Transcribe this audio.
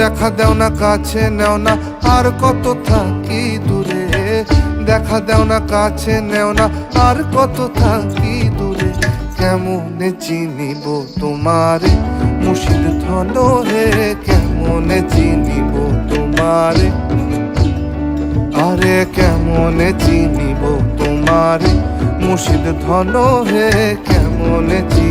দেখা দেও না, কাছে নেও না, আর কত থাকি দূরে? দেখা দেও না, কাছে নেও না, আর কত থাকি দূরে? কেমনে চিনিব তোমারে? মুশিদ ধন হে, কেমনে চিনিব তোমারে? আরে, কেমনে চিনিব তোমারে? মুশিদ ধন হে, কেমনে চিনিব